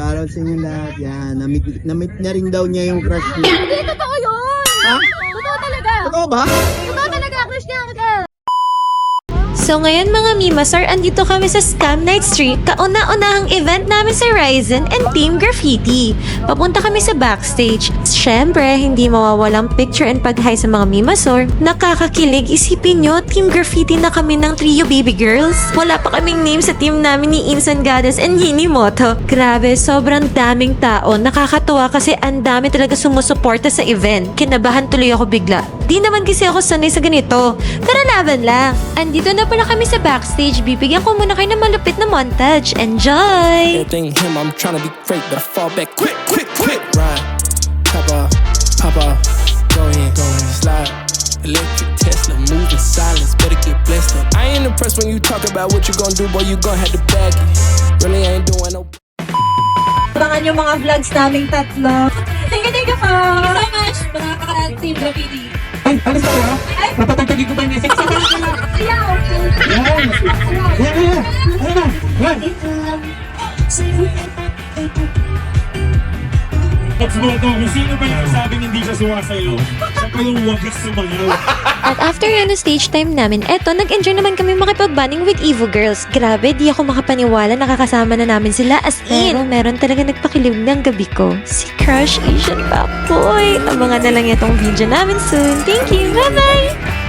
Shoutout sa inyo lahat. Yan, namit, namit na rin daw niya yung crush niya. Hindi, totoo yun! Ha? Totoo talaga! Totoo ba? Totoo talaga, crush niya kita! So ngayon mga Mimasar, andito kami sa Scam Night Street, kauna-unahang event namin sa Ryzen and Team Graffiti. Papunta kami sa backstage. Siyempre, hindi mawawalang picture and pag-hi sa mga Mimasor. Nakakakilig, isipin nyo, Team Graffiti na kami ng trio baby girls. Wala pa kaming name sa team namin ni Insan Goddess and Hinimoto. Grabe, sobrang daming tao. Nakakatuwa kasi ang dami talaga sumusuporta sa event. Kinabahan tuloy ako bigla. Di naman kasi ako sanay sa ganito. Tara laban lang. Andito na pala kami sa backstage. Bibigyan ko muna kayo ng malupit na montage. Enjoy! Everything him, I'm trying to be great, but I fall back quick, quick, quick. Ride, pop off, pop off, go in, go in, slide. Electric Tesla, moving silence, better get blessed up. I ain't impressed when you talk about what you gonna do, boy, you gonna have to bag it. Really ain't doing no. Abangan yung mga vlogs naming tatlo. Thank you, thank you po. Thank you so much, mga ka-team graffiti. Alis ka ba? Napatagtagin ko ba yung message? Saka na lang. Ayaw! Yan. Yan, yan. Yan, yan. To kung sino ba yung sabing hindi siya sumasayo. Siya pa yung wagas sumayaw. At after yan ng stage time namin, eto, nag-enjoy naman kami makipag-banding with Evo Girls. Grabe, di ako makapaniwala nakakasama na namin sila as in. Pero meron talaga nagpakilig ng gabi ko. Si Crush Asian Backboy. Abangan na lang itong video namin soon. Thank you. Bye-bye!